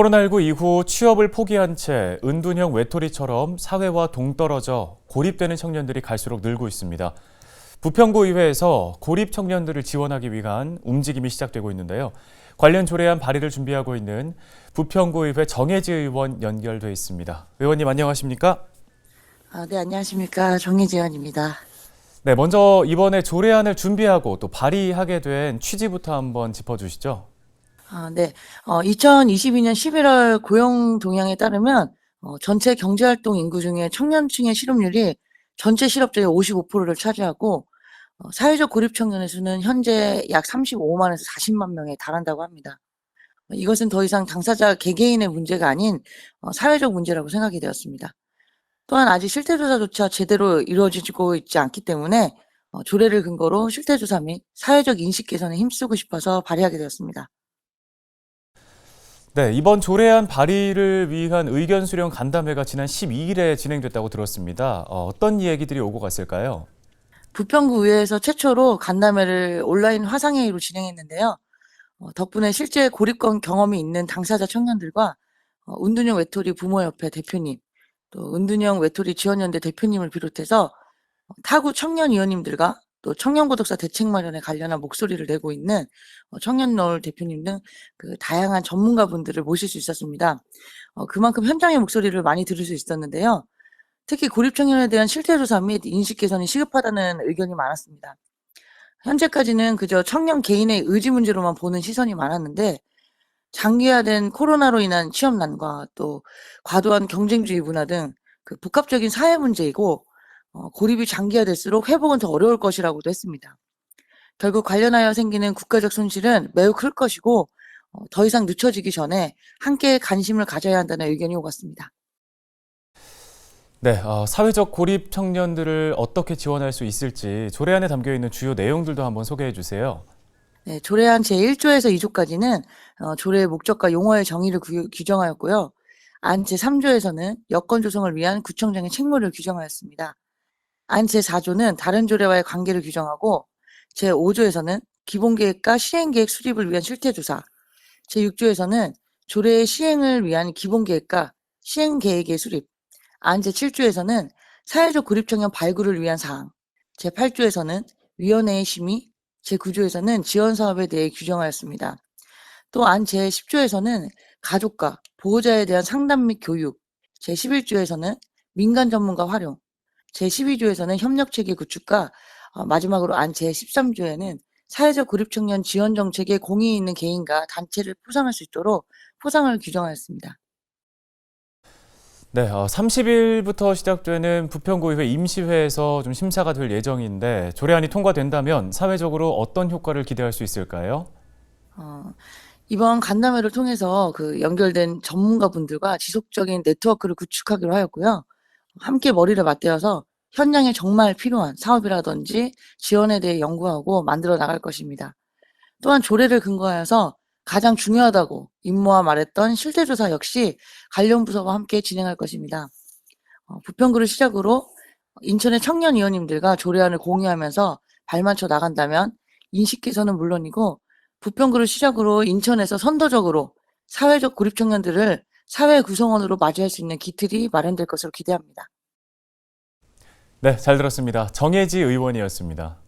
코로나19 이후 취업을 포기한 채 은둔형 외톨이처럼 사회와 동떨어져 고립되는 청년들이 갈수록 늘고 있습니다. 부평구 의회에서 고립 청년들을 지원하기 위한 움직임이 시작되고 있는데요. 관련 조례안 발의를 준비하고 있는 부평구 의회 정혜지 의원 연결돼 있습니다. 의원님 안녕하십니까? 아, 네, 안녕하십니까. 정혜지원입니다. 네, 먼저 이번에 조례안을 준비하고 또 발의하게 된 취지부터 한번 짚어주시죠. 아, 네. 어, 2022년 11월 고용 동향에 따르면 어, 전체 경제활동 인구 중에 청년층의 실업률이 전체 실업자의 55%를 차지하고 어, 사회적 고립 청년의 수는 현재 약 35만에서 40만 명에 달한다고 합니다. 어, 이것은 더 이상 당사자 개개인의 문제가 아닌 어, 사회적 문제라고 생각이 되었습니다. 또한 아직 실태조사조차 제대로 이루어지고 있지 않기 때문에 어, 조례를 근거로 실태조사 및 사회적 인식 개선에 힘쓰고 싶어서 발의하게 되었습니다. 네, 이번 조례안 발의를 위한 의견 수렴 간담회가 지난 12일에 진행됐다고 들었습니다. 어, 어떤 얘기들이 오고 갔을까요? 부평구 의회에서 최초로 간담회를 온라인 화상회의로 진행했는데요. 어, 덕분에 실제 고립권 경험이 있는 당사자 청년들과 어, 은둔형 외톨이 부모협회 대표님, 또 은둔형 외톨이 지원연대 대표님을 비롯해서 어, 타구 청년 위원님들과 또 청년고독사 대책 마련에 관련한 목소리를 내고 있는 어, 청년노을 대표님 등 그 다양한 전문가분들을 모실 수 있었습니다. 어, 그만큼 현장의 목소리를 많이 들을 수 있었는데요. 특히 고립 청년에 대한 실태 조사 및 인식 개선이 시급하다는 의견이 많았습니다. 현재까지는 그저 청년 개인의 의지 문제로만 보는 시선이 많았는데 장기화된 코로나로 인한 취업난과 또 과도한 경쟁주의 문화 등 그 복합적인 사회 문제이고 어, 고립이 장기화될수록 회복은 더 어려울 것이라고도 했습니다. 결국 관련하여 생기는 국가적 손실은 매우 클 것이고 어, 더 이상 늦춰지기 전에 함께 관심을 가져야 한다는 의견이 오갔습니다. 네, 어, 사회적 고립 청년들을 어떻게 지원할 수 있을지 조례안에 담겨 있는 주요 내용들도 한번 소개해 주세요. 네, 조례안 제1조에서 2조까지는 어, 조례의 목적과 용어의 정의를 규, 규정하였고요. 안 제3조에서는 여건 조성을 위한 구청장의 책무를 규정하였습니다. 안 제4조는 다른 조례와의 관계를 규정하고 제5조에서는 기본계획과 시행계획 수립을 위한 실태조사, 제6조에서는 조례의 시행을 위한 기본계획과 시행계획의 수립, 안 제7조에서는 사회적 고립청년 발굴을 위한 사항, 제8조에서는 위원회의 심의, 제9조에서는 지원 사업에 대해 규정하였습니다. 또 안 제10조에서는 가족과 보호자에 대한 상담 및 교육, 제11조에서는 민간 전문가 활용, 제12조에서는 협력 체계 구축과 어, 마지막으로 안 제13조에는 사회적 고립 청년 지원 정책에 공이 있는 개인과 단체를 포상할 수 있도록 포상을 규정하였습니다. 네, 어, 30일부터 시작되는 부평구의회 임시회에서 좀 심사가 될 예정인데 조례안이 통과된다면 사회적으로 어떤 효과를 기대할 수 있을까요? 어, 이번 간담회를 통해서 그 연결된 전문가분들과 지속적인 네트워크를 구축하기로 하였고요. 함께 머리를 맞대어서 현장에 정말 필요한 사업이라든지 지원에 대해 연구하고 만들어 나갈 것입니다. 또한 조례를 근거하여서 가장 중요하다고 임모와 말했던 실태조사 역시 관련 부서와 함께 진행할 것입니다. 어, 부평구를 시작으로 인천의 청년위원님들과 조례안을 공유하면서 발맞춰 나간다면 인식 개선은 물론이고 부평구를 시작으로 인천에서 선도적으로 사회적 고립 청년들을 사회 구성원으로 맞이할 수 있는 기틀이 마련될 것으로 기대합니다. 네, 잘 들었습니다. 정혜지 의원이었습니다.